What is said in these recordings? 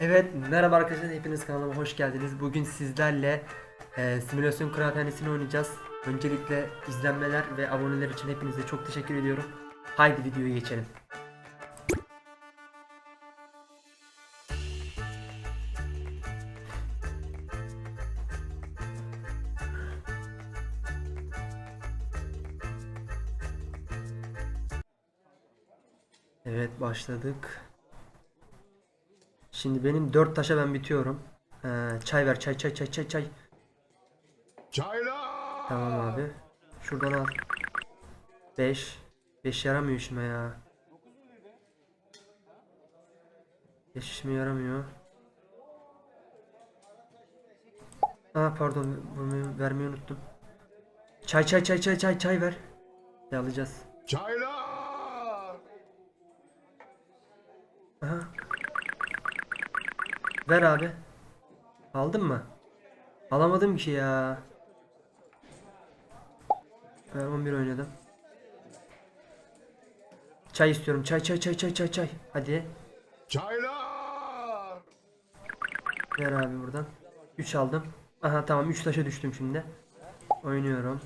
Evet merhaba arkadaşlar hepiniz kanalıma hoş geldiniz. Bugün sizlerle e, simülasyon kıraathanesini oynayacağız. Öncelikle izlenmeler ve aboneler için hepinize çok teşekkür ediyorum. Haydi videoya geçelim. Evet başladık. Şimdi benim dört taşa ben bitiyorum. Ee, çay ver çay çay çay çay çay. Çaylar! Tamam abi. Şuradan al. 5. 5 yaramıyor işime ya. 5 işime yaramıyor. Aa pardon bunu vermeyi unuttum. Çay çay çay çay çay çay ver. Alacağız? Çaylar! Aha. Ver abi. Aldın mı? Alamadım ki ya. Ben 11 oynadım. Çay istiyorum. Çay çay çay çay çay çay. Hadi. Çaylar! Ver abi buradan. 3 aldım. Aha tamam 3 taşa düştüm şimdi. Oynuyorum.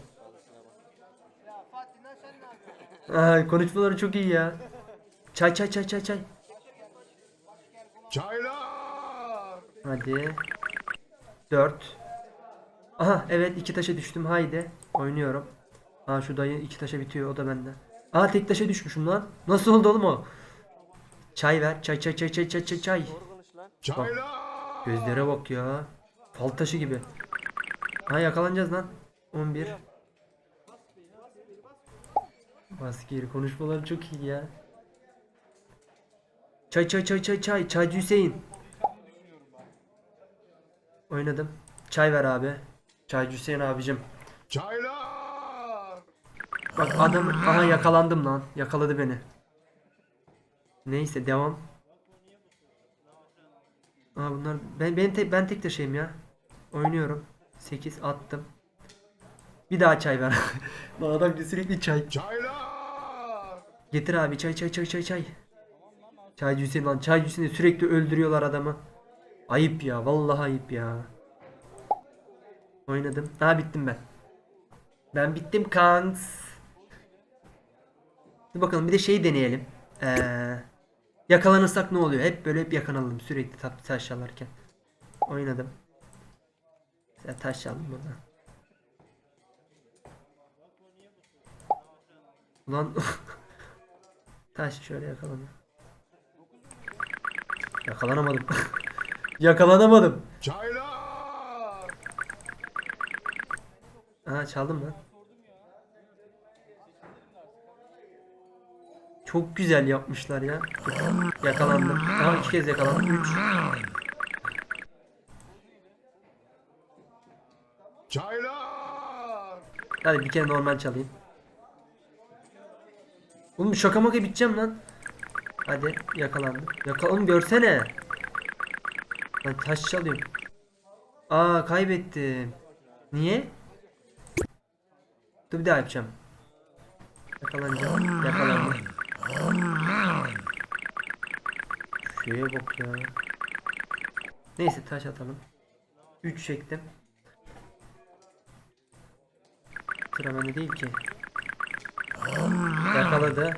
Aha, konuşmaları çok iyi ya. Çay çay çay çay çay. Çaylar! Hadi. 4. Aha evet iki taşa düştüm. Haydi. Oynuyorum. Aa şu dayı iki taşa bitiyor. O da bende. Aa tek taşa düşmüşüm lan. Nasıl oldu oğlum o? Çay ver. Çay çay çay çay çay çay çay. Çaylar! Gözlere bak ya. Fal taşı gibi. Ha yakalanacağız lan. 11. Bas geri konuşmaları çok iyi ya. Çay çay çay çay çay. Çaycı Hüseyin. Oynadım. Çay ver abi. Çaycı Hüseyin abicim. Çaylar! Bak adam aha yakalandım lan. Yakaladı beni. Neyse devam. Aa bunlar ben ben tek ben tek taşıyım ya. Oynuyorum. 8 attım. Bir daha çay ver. Lan adam sürekli çay. Çaylar! Getir abi çay çay çay çay çay. Çaycı Hüseyin lan çaycı Hüseyin'i sürekli öldürüyorlar adamı. Ayıp ya vallahi ayıp ya. Oynadım. Ha bittim ben. Ben bittim kanks. Dur bakalım bir de şeyi deneyelim. Ee, yakalanırsak ne oluyor? Hep böyle hep yakalanalım sürekli ta- taş çalarken. Oynadım. Sen taş çaldın burada. Ulan taş şöyle yakalanıyor. Yakalanamadım. Yakalanamadım. Çaylar! Aha çaldım lan. Çok güzel yapmışlar ya. Yakalandım. Aha iki kez yakalandım. Üç. Çaylar! Hadi bir kere normal çalayım. Oğlum şaka maka biteceğim lan. Hadi yakalandım. Yakal oğlum görsene. Ben taş çalıyorum. Aa kaybettim. Niye? Dur bir daha yapacağım. Yakalanacağım. Yakalandım. Şuraya bak ya. Neyse taş atalım. 3 çektim. Sıra bende değil ki. Yakaladı.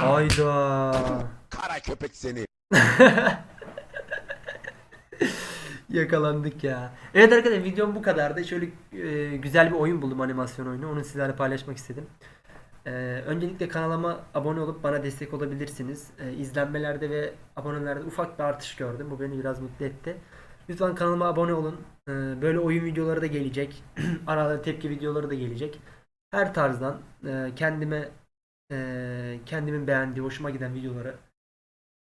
Hayda. Kara köpek seni! Yakalandık ya. Evet arkadaşlar videom bu kadardı. Şöyle e, güzel bir oyun buldum animasyon oyunu. Onu sizlerle paylaşmak istedim. E, öncelikle kanalıma abone olup bana destek olabilirsiniz. E, izlenmelerde ve abonelerde ufak bir artış gördüm. Bu beni biraz mutlu etti. Lütfen kanalıma abone olun. E, böyle oyun videoları da gelecek. Arada tepki videoları da gelecek. Her tarzdan e, kendime e, kendimin beğendiği, hoşuma giden videoları,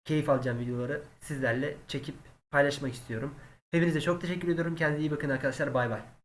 keyif alacağım videoları sizlerle çekip paylaşmak istiyorum. Hepinize çok teşekkür ediyorum. Kendinize iyi bakın arkadaşlar. Bay bay.